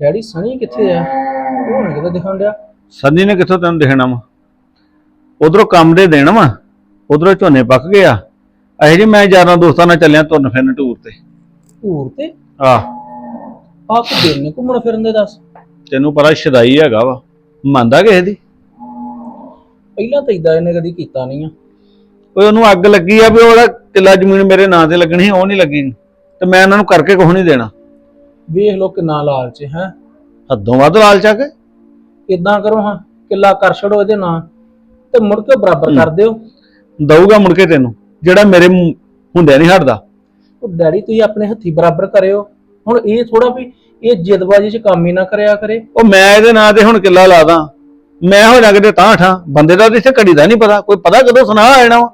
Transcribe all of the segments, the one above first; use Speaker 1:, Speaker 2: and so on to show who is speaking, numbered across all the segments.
Speaker 1: Daddy ਸਣੀ ਕਿੱਥੇ ਆ? ਉਹ ਨਾ ਕਿਤੇ ਦਿਖਣ ਡਿਆ?
Speaker 2: ਸੰਨੀ ਨੇ ਕਿੱਥੋਂ ਤੈਨੂੰ ਦਿਖਣਾ ਵਾ? ਉਧਰੋਂ ਕੰਮ ਦੇ ਦੇਣ ਵਾ ਉਧਰੋਂ ਝੋਨੇ ਪੱਕ ਗਿਆ ਇਹ ਜੀ ਮੈਂ ਯਾਰਾਂ ਦੋਸਤਾਂ ਨਾਲ ਚੱਲਿਆ ਤੁਰਨ ਫਿਰਨ ਟੂਰ ਤੇ।
Speaker 1: ਧੂਰ ਤੇ?
Speaker 2: ਆਹ।
Speaker 1: ਆਪ ਦਿਨ ਨੇ ਘੁੰਮਣ ਫਿਰਨ ਦੇ ਦੱਸ।
Speaker 2: ਤੈਨੂੰ ਪਤਾ ਸ਼ਦਾਈ ਹੈਗਾ ਵਾ। ਮੰਨਦਾ ਕਿਸੇ ਦੀ?
Speaker 1: ਪਹਿਲਾਂ ਤਾਂ ਇਦਾਂ ਇਹਨੇ ਕਦੀ ਕੀਤਾ ਨਹੀਂ ਆ।
Speaker 2: ਓਏ ਉਹਨੂੰ ਅੱਗ ਲੱਗੀ ਆ ਵੀ ਉਹਦਾ ਕਿੱਲਾ ਜ਼ਮੀਨ ਮੇਰੇ ਨਾਂ ਤੇ ਲੱਗਣੀ ਸੀ, ਉਹ ਨਹੀਂ ਲੱਗੀ। ਤੇ ਮੈਂ ਇਹਨਾਂ ਨੂੰ ਕਰਕੇ ਕੁਝ ਨਹੀਂ ਦੇਣਾ।
Speaker 1: ਵੇਖ ਲੋ ਕਿੰਨਾ ਲਾਲਚ ਹੈ
Speaker 2: ਹੱਦੋਂ ਵੱਧ ਲਾਲਚ ਆ ਕੇ?
Speaker 1: ਇਦਾਂ ਕਰੋ ਹਾਂ ਕਿੱਲਾ ਕਰ ਛੜੋ ਇਹਦੇ ਨਾਂ ਤੇ ਮੁੜ ਕੇ ਬਰਾਬਰ ਕਰ ਦਿਓ।
Speaker 2: ਦਊਗਾ ਮੁੜ ਕੇ ਤੈਨੂੰ ਜਿਹੜਾ ਮੇਰੇ ਹੁੰਦਿਆਂ ਨਹੀਂ ਹਟਦਾ।
Speaker 1: ਉਹ ਡੈਡੀ ਤੁਸੀਂ ਆਪਣੇ ਹੱਥੀ ਬਰਾਬਰ ਕਰਿਓ। ਹੁਣ ਇਹ ਥੋੜਾ ਵੀ ਇਹ ਜਿੱਦਬਾਜ਼ੀ 'ਚ ਕੰਮ ਹੀ ਨਾ ਕਰਿਆ ਕਰੇ।
Speaker 2: ਉਹ ਮੈਂ ਇਹਦੇ ਨਾਂ ਤੇ ਹੁਣ ਕਿੱਲਾ ਲਾ ਦਾਂ। ਮੈਂ ਹੋ ਜਾ ਕਿਤੇ ਤਾਂ ਠਾਂ ਬੰਦੇ ਦਾ ਤਾਂ ਇੱਥੇ ਘੜੀ ਦਾ ਨਹੀਂ ਪਤਾ। ਕੋਈ ਪਤਾ ਕਦੋਂ ਸੁਣਾ ਆ ਜਾਣਾ ਵਾ।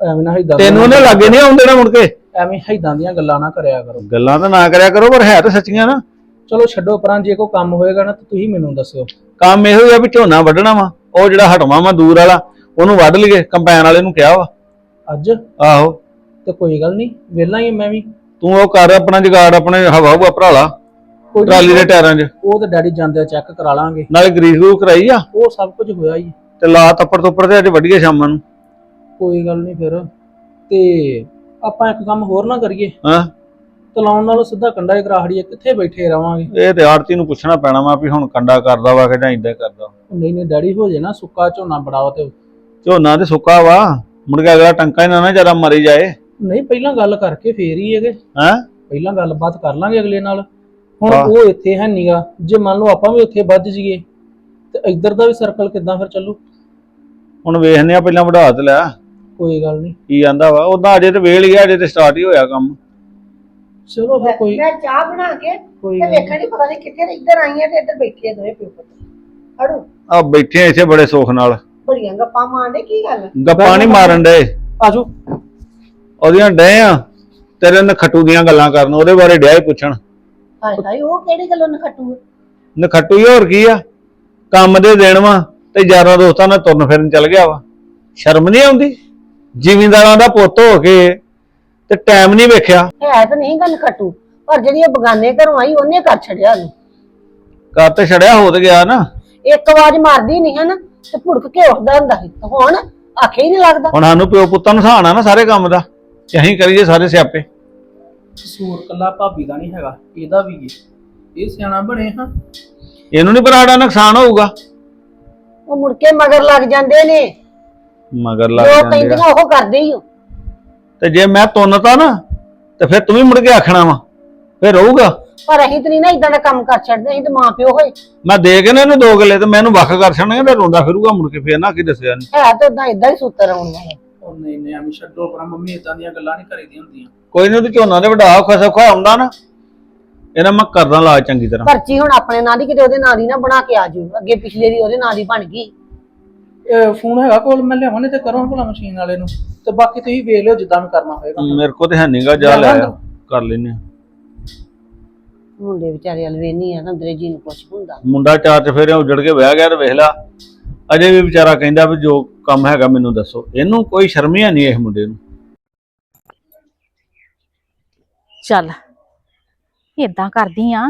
Speaker 1: ਐਵੇਂ ਨਾ ਹਿੱਦਾਂ
Speaker 2: ਤੈਨੂੰ ਉਹਨੇ ਲਾਗੇ ਨਹੀਂ ਆਉਂਦੇ ਨਾ ਮੁੜ ਕੇ?
Speaker 1: ਐਵੇਂ ਹਿੱਦਾਂ ਦੀਆਂ ਗੱਲਾਂ ਨਾ ਕਰਿਆ ਕਰੋ।
Speaker 2: ਗੱਲਾਂ ਤਾਂ ਨਾ ਕਰਿਆ ਕਰੋ ਪਰ ਹੈ ਤਾਂ ਸੱਚੀਆਂ ਨਾ।
Speaker 1: ਚਲੋ ਛੱਡੋ ਪਰਾਂ ਜੇ ਕੋਈ ਕੰਮ ਹੋਏਗਾ ਨਾ ਤਾਂ ਤੁਸੀਂ ਮੈਨੂੰ ਦੱਸਿਓ।
Speaker 2: ਕੰਮ ਇਹੋ ਹੀ ਆ ਵੀ ਝੋਨਾ ਵੱਢਣਾ ਵਾ ਉਹ ਜਿਹੜਾ ਹਟਵਾ ਵਾ ਦੂਰ ਵਾਲਾ ਉਹਨੂੰ ਵੱਢ ਲਈਏ ਕੰਪੈਨ ਵਾਲੇ ਨੂੰ ਕਿਹਾ ਵਾ।
Speaker 1: ਅੱਜ?
Speaker 2: ਆਹੋ।
Speaker 1: ਤੇ ਕੋਈ ਗੱਲ ਨਹੀਂ ਵਿਹਲਾ ਹੀ ਮੈਂ ਵੀ।
Speaker 2: ਤੂੰ ਉਹ ਕਰ ਆਪਣਾ ਜਗਾੜ ਆਪਣੇ ਹਵਾ ਹੁਵਾ ਭਰਾ ਲਾ
Speaker 1: ਕੋਈ ਨੀ,
Speaker 2: ਟਰਾਲੀ ਦੇ ਟਾਇਰਾਂ 'ਚ।
Speaker 1: ਉਹ ਤੇ ਡੈਡੀ ਜਾਂਦੇ ਚੈੱਕ ਕਰਾ ਲਾਂਗੇ।
Speaker 2: ਨਾਲੇ ਗਰੀਸ ਗਰੂ ਕਰਾਈ ਆ।
Speaker 1: ਉਹ ਸਭ ਕੁਝ ਹੋਇਆ ਹੀ।
Speaker 2: ਤੇ ਲਾ ਤੱਪੜ ਤੁੱਪੜ ਤੇ ਅੱਜ ਵੱਢੀਏ ਸ਼ਾਮਾਂ ਨੂੰ।
Speaker 1: ਕੋਈ ਗੱਲ ਨਹੀਂ ਫਿਰ। ਤੇ ਆਪਾਂ ਇੱਕ ਕੰਮ ਹੋਰ ਨਾ ਕਰੀਏ।
Speaker 2: ਹਾਂ?
Speaker 1: ਤਲਾਉਣ ਨਾਲੋਂ ਸਿੱਧਾ ਕੰਡਾ ਹੀ ਕਰਾ ਹੜੀਏ ਕਿੱਥੇ ਬੈਠੇ ਰਵਾਂਗੇ।
Speaker 2: ਇਹ ਤੇ ਆੜਤੀ ਨੂੰ ਪੁੱਛਣਾ ਪੈਣਾ ਵਾ ਵੀ ਹੁਣ ਕੰਡਾ ਕਰਦਾ ਵਾ ਕਿ ਜਾਂ ਇਦਾਂ ਕਰਦਾ।
Speaker 1: ਨਹੀਂ ਨਹੀਂ ਡੈਡੀ ਹੋ ਜੇ ਨਾ ਸੁੱਕਾ ਝੋਨਾ ਬੜਾਓ ਤੇ।
Speaker 2: ਝੋਨਾ ਤੇ ਸੁੱਕਾ ਵਾ ਮੁੜ ਕੇ ਅਗਲਾ ਟੰਕਾ ਹੀ ਨਾ ਨਾ ਜਰਾ ਮਰੀ ਜਾਏ।
Speaker 1: ਨਹੀਂ ਪਹਿਲਾਂ ਗੱਲ ਕਰਕੇ ਫੇਰ ਹੀ ਹੈਗੇ।
Speaker 2: ਹੈਂ?
Speaker 1: ਪਹਿਲਾਂ ਗੱਲਬਾਤ ਕਰ ਲਾਂਗੇ ਅਗਲੇ ਨਾਲ। ਹੁਣ
Speaker 2: ਹਾਂ।
Speaker 1: ਉਹ ਇੱਥੇ ਹੈ ਨੀਗਾ ਜੇ ਮੰਨ ਲਓ ਆਪਾਂ ਵੀ ਉੱਥੇ ਵੱਜ ਜਾਈਏ ਤੇ ਇੱਧਰ ਦਾ ਵੀ ਸਰਕਲ ਕਿੱਦਾਂ ਫਿਰ ਚੱਲੂ?
Speaker 2: ਹੁਣ ਵੇਖਨੇ ਆ ਪਹਿਲਾਂ ਵਢਾ ਤੇ ਲੈ।
Speaker 1: ਕੋਈ ਗੱਲ ਨਹੀਂ।
Speaker 2: ਕੀ ਆਂਦਾ ਵਾ? ਉਦਾਂ ਅਜੇ ਤੇ ਵੇਲ ਗਿਆ ਅਜੇ ਤੇ ਸਟਾਰਟ ਹੀ ਹੋਇਆ ਕੰਮ।
Speaker 1: ਚਲੋ ਫਿਰ ਕੋਈ
Speaker 3: ਮੈਂ ਚਾਹ ਬਣਾ ਕੇ
Speaker 1: ਕੋਈ
Speaker 3: ਤੇ
Speaker 1: ਗੱਲ।
Speaker 3: ਵੇਖਣ ਨਹੀਂ। ਪਤਾ ਨਹੀਂ ਕਿੱਥੇ ਇੱਧਰ ਆਈਆਂ ਤੇ ਇੱਧਰ ਬੈਠੇ ਆ ਦੋਵੇਂ ਪਿਓ ਪੁੱਤ। ਅੜੂ
Speaker 2: ਆ ਬੈਠੇ ਆ ਇੱਥੇ ਬੜੇ ਸੁੱਖ ਨਾਲ।
Speaker 3: ਬੜੀਆਂ ਗੱਪਾਂ ਮਾਰਦੇ ਕੀ ਗੱਲ?
Speaker 2: ਗੱਪਾਂ ਨਹੀਂ ਮਾਰਨ ਡੇ
Speaker 1: ਆਜੋ।
Speaker 2: ਉਹਦੀਆਂ ਡੇ ਆ। ਤੇਰੇ ਨਖੱਟੂ ਦੀਆਂ ਗੱਲਾਂ ਕਰਨ ਉਹਦੇ ਬਾਰੇ ਡਿਆ ਹੀ ਪੁੱਛਣ।
Speaker 3: ਹਾਏ ਹਾਏ ਉਹ ਕਿਹੜੀ ਗੱਲੋਂ ਨਖੱਟੂ
Speaker 2: ਨਖੱਟੂ ਹੀ ਹੋਰ ਕੀ ਆ? ਕੰਮ ਦੇ ਦੇਣ ਵਾ ਤੇ ਯਾਰਾਂ ਦੋਸਤਾਂ ਨਾਲ ਤੁਰਨ ਫਿਰਨ ਚੱਲ ਗਿਆ ਵਾ। ਸ਼ਰਮ ਨਹੀਂ ਆਉਂਦੀ? ਜ਼ਿਮੀਂਦਾਰਾਂ ਦਾ ਪੁੱਤ ਹੋ ਕੇ ਤੇ ਟਾਈਮ ਨਹੀਂ ਵੇਖਿਆ।
Speaker 3: ਹੈ ਤਾਂ ਨਹੀਂ ਗੱਲ ਖੱਟੂ ਪਰ ਜਿਹੜੀ ਇਹ ਬਗਾਨੇ ਘਰੋਂ ਆਈ ਉਹਨੇ ਕਰ ਛੱਡਿਆ ਉਹਨੂੰ।
Speaker 2: ਘਰ ਤੇ ਛੜਿਆ ਹੋ ਤੇ ਗਿਆ ਨਾ।
Speaker 3: ਇੱਕ ਆਵਾਜ਼ ਮਾਰਦੀ ਨਹੀਂ ਹੈ ਨਾ ਤੇ ਭੁੜਕ ਕੇ ਉੱਠਦਾ ਹੁੰਦਾ ਸੀ। ਤੇ ਹੁਣ ਆਖੇ ਹੀ ਨਹੀਂ ਲੱਗਦਾ।
Speaker 2: ਹੁਣ ਸਾਨੂੰ ਪਿਓ ਪੁੱਤਾਂ ਨੂੰ ਸਹਾਣਾ ਨਾ ਸਾਰੇ ਕੰਮ ਦਾ। ਅਸੀਂ ਕਰੀਏ ਸਾਰੇ ਸਿਆਪੇ।
Speaker 1: ਕਸੂਰ ਕੱਲਾ ਭਾਬੀ ਦਾ ਨਹੀਂ ਹੈਗਾ ਇਹਦਾ ਵੀ ਹੈ ਇਹ ਸਿਆਣਾ ਬਣੇ ਹਾਂ।
Speaker 2: ਇਹਨੂੰ ਨਹੀਂ ਬਰਾੜਾ ਨੁਕਸਾਨ ਹੋਊਗਾ।
Speaker 3: ਉਹ ਮੁੜ ਕੇ ਮਗਰ ਲੱਗ ਜਾਂਦੇ ਨੇ।
Speaker 2: ਮਗਰ ਲੱਗ
Speaker 3: ਜੋ
Speaker 2: ਜਾਂਦੇ ਆ।
Speaker 3: ਕਹਿੰਦੀਆਂ ਉਹ ਕਰਦੇ ਹੀ ਹੋ।
Speaker 2: ਤੇ ਜੇ ਮੈਂ ਤੁੰਨਤਾ ਨਾ ਤੇ ਫਿਰ ਤੂੰ ਵੀ ਮੁੜ ਕੇ ਆਖਣਾ ਵਾ। ਫਿਰ ਰਹੂਗਾ।
Speaker 3: ਪਰ ਅਸੀਂ ਤੇ ਨਹੀਂ ਨਾ ਇਦਾਂ ਦਾ ਕੰਮ ਕਰ ਛੱਡਦੇ ਅਸੀਂ ਤੇ ਮਾਂ ਪਿਓ ਹੋਏ।
Speaker 2: ਮੈਂ ਦੇ ਕੇ ਨਾ ਇਹਨੂੰ ਦੋ ਗੱਲੇ ਤੇ ਮੈਂ ਇਹਨੂੰ ਵੱਖ ਕਰ ਛੱਡਾਂਗਾ ਤੇ ਰੋਂਦਾ ਫਿਰੂਗਾ ਮੁੜ ਕੇ ਫੇਰ ਨਾ ਕੀ ਦੱਸਿਆ ਨਹੀਂ
Speaker 3: ਹੈ ਤਾਂ ਉਦਾਂ ਇਦਾਂ ਹੀ ਸੂਤਰ ਆਉਣ ਵਾਲੇ
Speaker 1: ਉਹ ਨਹੀਂ ਨਹੀਂ ਐਵੇਂ ਛੱਡੋ ਪਰਾਂ ਮੰਮੀ ਇਦਾਂ ਦੀਆਂ ਗੱਲਾਂ ਨਹੀਂ ਕਰੀਦੀਆਂ ਹੁੰਦੀਆਂ।
Speaker 2: ਕੋਈ ਨਹੀਂ ਤੇ ਝੋਨਾ ਦੇ ਵੱਡਾ ਔਖਾ ਸੌਖਾ ਆਉਂਦਾ ਨਾ। ਇਹਨਾਂ ਮੈਂ ਕਰਦਾ ਲਾ ਚੰਗੀ ਤਰ੍ਹਾਂ।
Speaker 3: ਪਰਚੀ ਹੁਣ ਆਪਣੇ ਨਾਂ ਦੀ ਕਿਤੇ ਉਹਦੇ ਨਾਂ ਦੀ ਨਾ ਬਣਾ ਕੇ ਆ ਜੂ ਅੱਗੇ ਪਿਛਲੇ ਦੀ ਉਹਦੇ ਨਾਂ ਦੀ ਬਣ ਗਈ।
Speaker 1: ਫੋਨ ਹੈਗਾ ਕੋਲ ਮੈਂ ਨਹੀਂ ਤੇ ਕਰੋ ਭਲਾ ਮਸ਼ੀਨ ਵਾਲੇ ਨੂੰ। ਤੇ ਬਾਕੀ ਤੁਸੀਂ ਵੇਖ ਲਿਓ ਜਿੱਦਾਂ ਵੀ ਕਰਨਾ ਹੋਏਗਾ।
Speaker 2: ਮੇਰੇ ਕੋ ਤੇ ਹੈ ਨਹੀਂਗਾ ਜਾ ਲੈ ਕਰ ਲੈਨੇ ਆ।
Speaker 3: ਮੁੰਡੇ ਵਿਚਾਰੇ ਅਲਵੇਨੀ ਆ ਨਾ ਅੰਗਰੇਜ਼ੀ ਨੂੰ ਕੁਛ ਹੁੰਦਾ।
Speaker 2: ਮੁੰਡਾ ਚਾਰ ਚਫੇਰੇ ਉਜੜ ਕੇ ਬਹਿ ਗਿਆ ਤੇ ਵੇਖ ਲਾ। ਅਜੇ ਵੀ ਵਿਚਾਰਾ ਕਹਿੰਦਾ ਵੀ ਜੋ ਕੰਮ ਹੈਗਾ ਮੈਨੂੰ ਦੱਸੋ। ਇਹਨੂੰ ਕੋਈ ਸ਼ਰਮ ਹੀ ਨਹੀਂ ਇਸ ਮੁੰਡੇ ਨੂੰ।
Speaker 4: ਚੱਲ ਇਦਾਂ ਕਰਦੀ ਆ।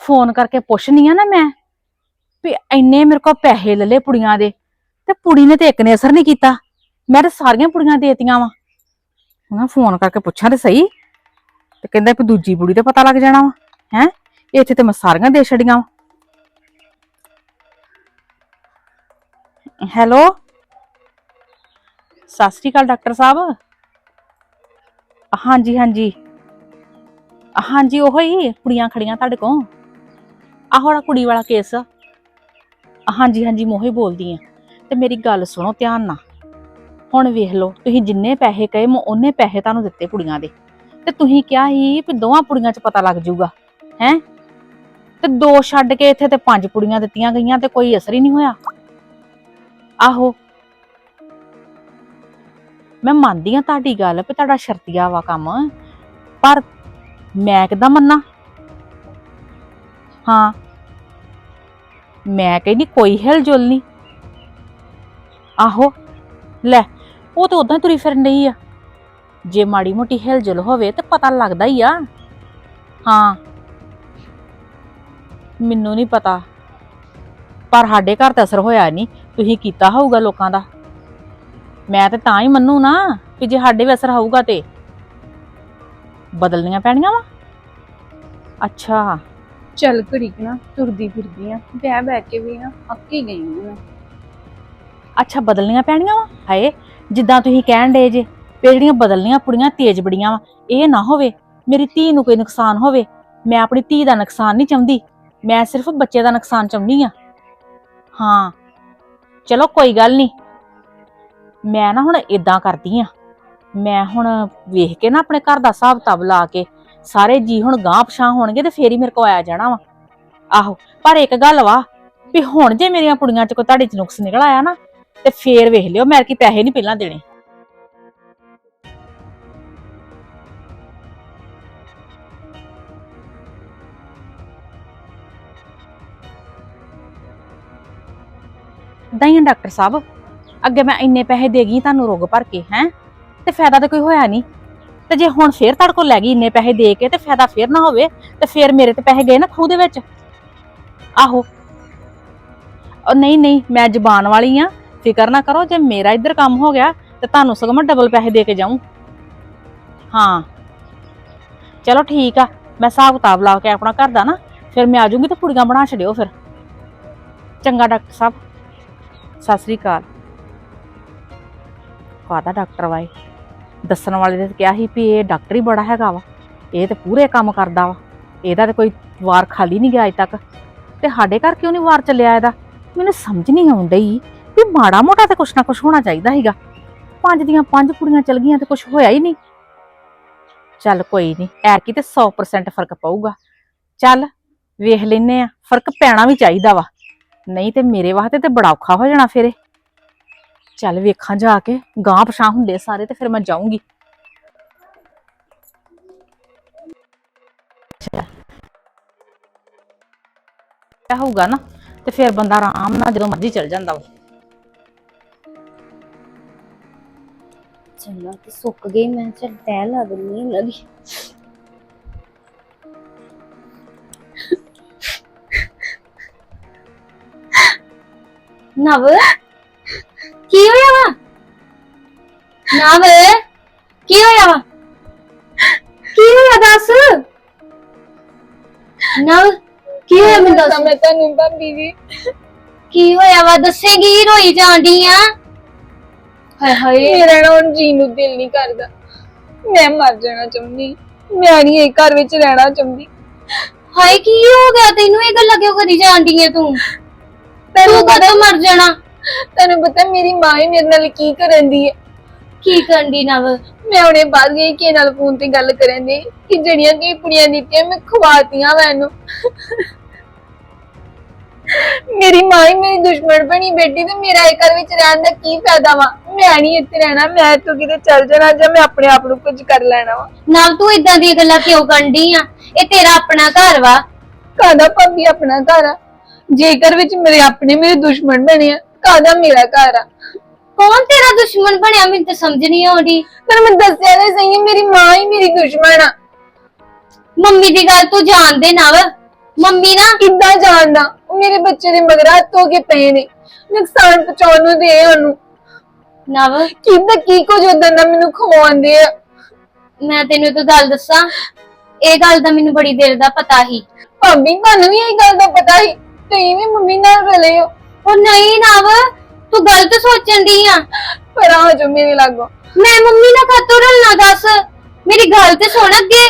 Speaker 4: ਫੋਨ ਕਰਕੇ ਪੁੱਛਣੀ ਆ ਨਾ ਮੈਂ ਵੀ ਇੰਨੇ ਮੇਰੇ ਕੋਲ ਪੈਸੇ ਲੈ ਲਏ ਪੁੜੀਆਂ ਦੇ। ਤੇ ਪੁੜੀ ਨੇ ਤੇ ਇੱਕ ਨੇ ਅਸਰ ਨਹੀਂ ਕੀਤਾ। ਮੈਂ ਤਾਂ ਸਾਰੀਆਂ ਪੁੜੀਆਂ ਦੇਤੀਆਂ ਵਾ। ਉਹਨਾਂ ਫੋਨ ਕਰਕੇ ਪੁੱਛਾਂ ਤੇ ਸਹੀ। ਤੇ ਕਹਿੰਦਾ ਵੀ ਦੂਜੀ ਪੁੜੀ ਤੇ ਪਤਾ ਲੱਗ ਜਾਣਾ ਵਾ, ਹੈ? ਇੱਥੇ ਤੇ ਮੈਂ ਸਾਰੀਆਂ ਦੇ ਛੜੀਆਂ ਵਾ। ਹੈਲੋ? ਸਤਿ ਸ਼੍ਰੀ ਅਕਾਲ ਡਾਕਟਰ ਸਾਹਿਬ। ਹਾਂਜੀ ਹਾਂਜੀ। ਹਾਂਜੀ, ਉਹ ਹੀ ਕੁੜੀਆਂ ਖੜੀਆਂ ਤੁਹਾਡੇ ਕੋਲ। ਆਹ ਕੁੜੀ ਵਾਲਾ ਕੇਸ। ਹਾਂਜੀ ਹਾਂਜੀ, ਮੈਂ ਬੋਲਦੀ ਆ। ਤੇ ਮੇਰੀ ਗੱਲ ਸੁਣੋ ਧਿਆਨ ਨਾਲ। ਹੁਣ ਵੇਖ ਲਓ, ਤੁਸੀਂ ਜਿੰਨੇ ਪੈਸੇ ਕਹੇ, ਮੈਂ ਉਹਨੇ ਪੈਸੇ ਤੁਹਾਨੂੰ ਦਿੱਤੇ ਕੁੜੀਆਂ ਦੇ। ਤੇ ਤੁਸੀਂ ਕਿਹਾ ਸੀ ਵੀ ਦੋਵਾਂ ਕੁੜੀਆਂ 'ਚ ਪਤਾ ਲੱਗ ਜਾਊਗਾ, ਹੈ? ਤੇ ਦੋ ਛੱਡ ਕੇ ਇੱਥੇ ਤੇ ਪੰਜ ਕੁੜੀਆਂ ਦਿੱਤੀਆਂ ਗਈਆਂ ਤੇ ਕੋਈ ਅਸਰ ਹੀ ਨਹੀਂ ਹੋਇਆ। ਆਹੋ। ਮੈਂ ਮੰਨਦੀ ਆ ਤੁਹਾਡੀ ਗੱਲ ਵੀ ਤੁਹਾਡਾ ਸ਼ਰਤੀਆ ਵਾ ਕੰਮ, ਪਰ ਮੈਂ ਕਿੱਦਾਂ ਮੰਨਾਂ? ਹਾਂ। ਮੈਂ ਕਹਿੰਦੀ ਕੋਈ ਹਿਲਜੁਲ ਨਹੀਂ। ਆਹੋ, ਲੈ, ਉਹ ਤਾਂ ਉਦਾਂ ਤੁਰੀ ਫਿਰਨ ਡਈ ਆ। ਜੇ ਮਾੜੀ ਮੋਟੀ ਹਿਲਜੁਲ ਹੋਵੇ ਤੇ ਪਤਾ ਲੱਗਦਾ ਹੀ ਆ। ਹਾਂ। ਮੈਨੂੰ ਨਹੀਂ ਪਤਾ। ਪਰ ਸਾਡੇ ਘਰ ਤਾਂ ਅਸਰ ਹੋਇਆ ਨਹੀਂ। ਤੁਸੀਂ ਕੀਤਾ ਹੋਊਗਾ ਲੋਕਾਂ ਦਾ। ਮੈਂ ਤੇ ਤਾਂ ਹੀ ਮੰਨੂ ਨਾ ਕਿ ਜੇ ਸਾਡੇ ਵੀ ਅਸਰ ਹੋਊਗਾ ਤੇ ਬਦਲਣੀਆਂ ਪੈਣੀਆਂ ਵਾ। ਅੱਛਾ।
Speaker 5: ਚੱਲ ਘੜੀ ਕੁ ਨਾ ਤੁਰਦੀ ਫਿਰਦੀ ਆ। ਬਹਿ ਬਹਿ ਕੇ ਵੀ ਨਾ ਅੱਕੀ ਗਈ ਹਾਂ ਮੈਂ।
Speaker 4: ਅੱਛਾ ਬਦਲਣੀਆਂ ਪੈਣੀਆਂ ਵਾ? ਹਾਏ, ਜਿੱਦਾਂ ਤੁਸੀਂ ਕਹਿਣ ਡੇ ਜੇ, ਵੀ ਜਿਹੜੀਆਂ ਬਦਲਣੀਆਂ ਪੁੜੀਆਂ ਤੇਜ਼ ਬੜੀਆਂ ਵਾ, ਇਹ ਨਾ ਹੋਵੇ, ਮੇਰੀ ਧੀ ਨੂੰ ਕੋਈ ਨੁਕਸਾਨ ਹੋਵੇ, ਮੈਂ ਆਪਣੀ ਧੀ ਦਾ ਨੁਕਸਾਨ ਨਹੀਂ ਚਾਹੁੰਦੀ, ਮੈਂ ਸਿਰਫ ਬੱਚੇ ਦਾ ਨੁਕਸਾਨ ਚਾਹੁੰਦੀ ਆ। ਹਾਂ, ਚਲੋ ਕੋਈ ਗੱਲ ਨਹੀਂ, ਮੈਂ ਨਾ ਹੁਣ ਇਦਾਂ ਕਰਦੀ ਆ, ਮੈਂ ਹੁਣ ਵੇਖ ਕੇ ਨਾ ਆਪਣੇ ਘਰ ਦਾ ਹਿਸਾਬ ਕਿਤਾਬ ਲਾ ਕੇ, ਸਾਰੇ ਜੀ ਹੁਣ ਗਾਂਹ ਪਛਾਂ ਹੋਣਗੇ ਤੇ ਫੇਰ ਹੀ ਮੇਰੇ ਕੋ ਆਇਆ ਜਾਣਾ ਵਾ। ਆਹੋ, ਪਰ ਇੱਕ ਗੱਲ ਵਾ, ਵੀ ਹੁਣ ਜੇ ਮੇਰੀਆਂ ਕੁੜੀਆਂ ਚ ਕੋਈ ਤੁਹਾਡੇ ਚ ਨੁਕਸ ਨਿਕਲ ਆਇਆ ਨਾ ਤੇ ਫੇਰ ਵੇਖ ਲਿਓ, ਮੈਂ ਕਿ ਪੈਸੇ ਨਹੀਂ ਪਹਿਲਾਂ ਦੇਣੇ। ਦਈਆਂ ਡਾਕਟਰ ਸਾਹਿਬ, ਅੱਗੇ ਮੈਂ ਇੰਨੇ ਪੈਸੇ ਦੇ ਗਈ ਤੁਹਾਨੂੰ ਰੋਗ ਭਰ ਕੇ, ਹੈ? ਤੇ ਫਾਇਦਾ ਤਾਂ ਕੋਈ ਹੋਇਆ ਨਹੀਂ। ਤੇ ਜੇ ਹੁਣ ਫੇਰ ਤੁਹਾਡੇ ਕੋਲ ਲੈ ਗਈ ਇੰਨੇ ਪੈਸੇ ਦੇ ਕੇ, ਤੇ ਫਾਇਦਾ ਫੇਰ ਨਾ ਹੋਵੇ, ਤੇ ਫੇਰ ਮੇਰੇ ਤੇ ਪੈਸੇ ਗਏ ਨਾ ਖੂਹ ਦੇ ਵਿੱਚ। ਆਹੋ। ਉਹ ਨਹੀਂ ਨਹੀਂ, ਮੈਂ ਜ਼ਬਾਨ ਵਾਲੀ ਆ। ਫਿਕਰ ਨਾ ਕਰੋ, ਜੇ ਮੇਰਾ ਇੱਧਰ ਕੰਮ ਹੋ ਗਿਆ, ਤੇ ਤੁਹਾਨੂੰ ਸਗੋਂ ਮੈਂ ਡਬਲ ਪੈਸੇ ਦੇ ਕੇ ਜਾਊਂ। ਹਾਂ। ਚਲੋ ਠੀਕ ਆ, ਮੈਂ ਹਿਸਾਬ ਕਿਤਾਬ ਲਾ ਕੇ ਆਪਣਾ ਘਰ ਦਾ ਨਾ, ਫਿਰ ਮੈਂ ਆ ਜਾਊਂਗੀ ਤੇ ਪੁੜੀਆਂ ਬਣਾ ਛੜਿਓ ਫਿਰ। ਚੰਗਾ ਡਾਕਟਰ ਸਾਹਿਬ। ਸਤਿ ਸ੍ਰੀ ਅਕਾਲ। ਕਾਹਦਾ ਡਾਕਟਰ ਵਾਏ। ਦੱਸਣ ਵਾਲੇ ਨੇ ਕਿਹਾ ਸੀ ਵੀ ਇਹ ਡਾਕਟਰ ਹੀ ਬੜਾ ਹੈਗਾ ਵਾ, ਇਹ ਤੇ ਪੂਰੇ ਕੰਮ ਕਰਦਾ ਵਾ, ਇਹਦਾ ਤੇ ਕੋਈ ਵਾਰ ਖਾਲੀ ਨਹੀਂ ਗਿਆ ਅਜੇ ਤੱਕ। ਤੇ ਸਾਡੇ ਘਰ ਕਿਉਂ ਨਹੀਂ ਵਾਰ ਚੱਲਿਆ ਇਹਦਾ? ਮੈਨੂੰ ਸਮਝ ਨਹੀਂ ਆਉਂਦੀ ਵੀ ਮਾੜਾ ਮੋਟਾ ਤੇ ਕੁਛ ਨਾ ਕੁਛ ਹੋਣਾ ਚਾਹੀਦਾ ਸੀਗਾ। ਪੰਜ ਦੀਆਂ ਪੰਜ ਕੁੜੀਆਂ ਚਲ ਗਈਆਂ ਤੇ ਕੁਛ ਹੋਇਆ ਹੀ ਨਹੀਂ। ਚੱਲ ਕੋਈ ਨਹੀਂ ਐਰਕੀ ਤੇ 100% ਫ਼ਰਕ ਪਊਗਾ। ਚੱਲ ਵੇਖ ਲੈਨੇ ਆ, ਫ਼ਰਕ ਪੈਣਾ ਵੀ ਚਾਹੀਦਾ ਵਾ। ਨਹੀਂ ਤੇ ਮੇਰੇ ਵਾਸਤੇ ਤੇ ਬੜਾ ਔਖਾ ਹੋ ਜਾਣਾ ਫਿਰ। ਚੱਲ ਵੇਖਾਂ ਜਾ ਕੇ ਗਾਂ ਪਛਾਂ ਹੁੰਦੇ ਸਾਰੇ ਤੇ ਫਿਰ ਮੈਂ ਜਾਊਂਗੀ। ਹੋਊਗਾ ਨਾ, ਤੇ ਫਿਰ ਬੰਦਾ ਆਰਾਮ ਨਾਲ ਜਦੋਂ ਮਰਜ਼ੀ ਚੱਲ ਜਾਂਦਾ ਵਾ।
Speaker 6: ਚੰਗਾ ਤੇ ਸੁੱਕ ਗਈ ਮੈਂ ਚੱਲ ਤੈ ਲਾ ਦਿੰਨੀ ਲਗੀ ਨਵ ਕੀ ਹੋਇਆ ਵਾ? ਨਵ ਕੀ ਹੋਇਆ ਵਾ? ਕੀ ਹੋਇਆ ਦੱਸ? ਨਵ ਕੀ ਹੋਇਆ ਮੈਨੂੰ ਦੱਸ?
Speaker 5: ਮੈਂ ਤੁਹਾਨੂੰ ਭਾਬੀ ਜੀ।
Speaker 6: ਕੀ ਹੋਇਆ ਵਾ? ਦੱਸੇਗੀ ਰੋਈ ਜਾਂਦੀ ਆ। ਹਾਏ ਹਾਏ।
Speaker 5: ਮੇਰਾ ਨਾ ਹੁਣ ਜੀਣ ਨੂੰ ਦਿਲ ਨਹੀਂ ਕਰਦਾ। ਮੈਂ ਮਰ ਜਾਣਾ ਚਾਹੁੰਦੀ। ਮੈਂ ਨਹੀਂ ਇਹ ਘਰ ਵਿੱਚ ਰਹਿਣਾ ਚਾਹੁੰਦੀ।
Speaker 6: ਹਾਏ ਕੀ ਹੋ ਗਿਆ? ਤੈਨੂੰ ਇਹ ਗੱਲਾਂ ਕਿਉਂ ਕਰੀ ਜਾਂਦੀ ਏ ਤੂੰ? ਤੂੰ ਕਦੋਂ ਮਰ ਜਾਣਾ?
Speaker 5: ਤੈਨੂੰ ਪਤਾ ਮੇਰੀ ਮਾਂ ਹੀ ਮੇਰੇ ਨਾਲ ਕੀ ਕਰਨ ਦੀ ਹੈ।
Speaker 6: ਕੀ ਕਰਦੀ ਨਵ?
Speaker 5: ਮੈਂ ਹੁਣੇ ਬਾਅਦ ਗਈ ਕਿ ਨਾਲ ਫੋਨ ਤੇ ਗੱਲ ਕਰਨ ਦੀ ਕਿ ਜਿਹੜੀਆਂ ਕਿ ਕੁੜੀਆਂ ਦਿੱਤੀਆਂ ਮੈਂ ਖਵਾਤੀਆਂ ਮੈਨੂੰ ਮੇਰੀ ਮਾਂ ਹੀ ਮੇਰੀ ਦੁਸ਼ਮਣ ਬਣੀ ਬੈਠੀ ਤੇ ਮੇਰਾ ਇਹ ਘਰ ਵਿੱਚ ਰਹਿਣ ਦਾ ਕੀ ਫਾਇਦਾ ਵਾ? ਮੈਂ ਨਹੀਂ ਇੱਥੇ ਰਹਿਣਾ ਮੈਂ ਇੱਥੋਂ ਕਿਤੇ ਚੱਲ ਜਾਣਾ ਜਾਂ ਮੈਂ ਆਪਣੇ ਆਪ ਨੂੰ ਕੁਝ ਕਰ ਲੈਣਾ ਵਾ।
Speaker 6: ਨਵ ਤੂੰ ਇਦਾਂ ਦੀਆਂ ਗੱਲਾਂ ਕਿਉਂ ਕਰਦੀ ਆ? ਇਹ ਤੇਰਾ ਆਪਣਾ ਘਰ ਵਾ।
Speaker 5: ਕਾਹਦਾ ਭਾਬੀ ਆਪਣਾ ਘਰ ਆ? ਜੇਕਰ ਵਿੱਚ ਮੇਰੇ ਆਪਣੇ ਮੇਰੇ ਦੁਸ਼ਮਣ ਬਣੇ ਆ ਕਾਹਦਾ ਮੇਰਾ ਘਰ ਆ?
Speaker 6: ਕੌਣ ਤੇਰਾ ਦੁਸ਼ਮਣ ਬਣਿਆ? ਮੈਨੂੰ ਤਾਂ ਸਮਝ ਨਹੀਂ ਆਉਂਦੀ।
Speaker 5: ਪਰ ਮੈਂ ਦੱਸਿਆ ਤਾਂ ਸਹੀ ਮੇਰੀ ਮਾਂ ਹੀ ਮੇਰੀ ਦੁਸ਼ਮਣ ਆ।
Speaker 6: ਮੰਮੀ ਦੀ ਗੱਲ ਤੂੰ ਜਾਣਦੇ ਨਵ ਮੰਮੀ ਨਾ
Speaker 5: ਕਿੱਦਾਂ ਜਾਣਦਾ? ਉਹ ਮੇਰੇ ਬੱਚੇ ਦੇ ਮਗਰ ਹੱਥ ਕੇ ਪਏ ਨੇ। ਨੁਕਸਾਨ ਪਹੁੰਚਾਉਣ ਨੂੰ ਦੇ ਉਹਨੂੰ।
Speaker 6: ਨਵ।
Speaker 5: ਕਿੱਦਾਂ ਕੀ ਕੁਝ ਉਦੋਂ ਦਾ ਮੈਨੂੰ ਖਵਾਉਂਦੇ ਆ।
Speaker 6: ਮੈਂ ਤੈਨੂੰ ਇੱਕ ਗੱਲ ਦੱਸਾਂ ਇਹ ਗੱਲ ਦਾ ਮੈਨੂੰ ਬੜੀ ਦੇਰ ਦਾ ਪਤਾ ਸੀ।
Speaker 5: ਭਾਬੀ ਤੁਹਾਨੂੰ ਵੀ ਇਹ ਗੱਲ ਦਾ ਪਤਾ ਹੀ ਤੁਸੀਂ ਵੀ ਮੰਮੀ ਨਾਲ ਰਲੇ ਹੋ।
Speaker 6: ਉਹ ਨਹੀਂ ਨਵ ਤੂੰ ਗਲਤ ਸੋਚਣ ਦੀ ਆ।
Speaker 5: ਪਰ ਆ ਜੋ ਮੇਰੇ ਲਾਗੋ।
Speaker 6: ਮੈਂ ਮੰਮੀ ਨਾਲ ਖਾਤੋਂ ਰਲਣਾ ਦੱਸ? ਮੇਰੀ ਗੱਲ ਤੇ ਸੁਣ ਅੱਗੇ।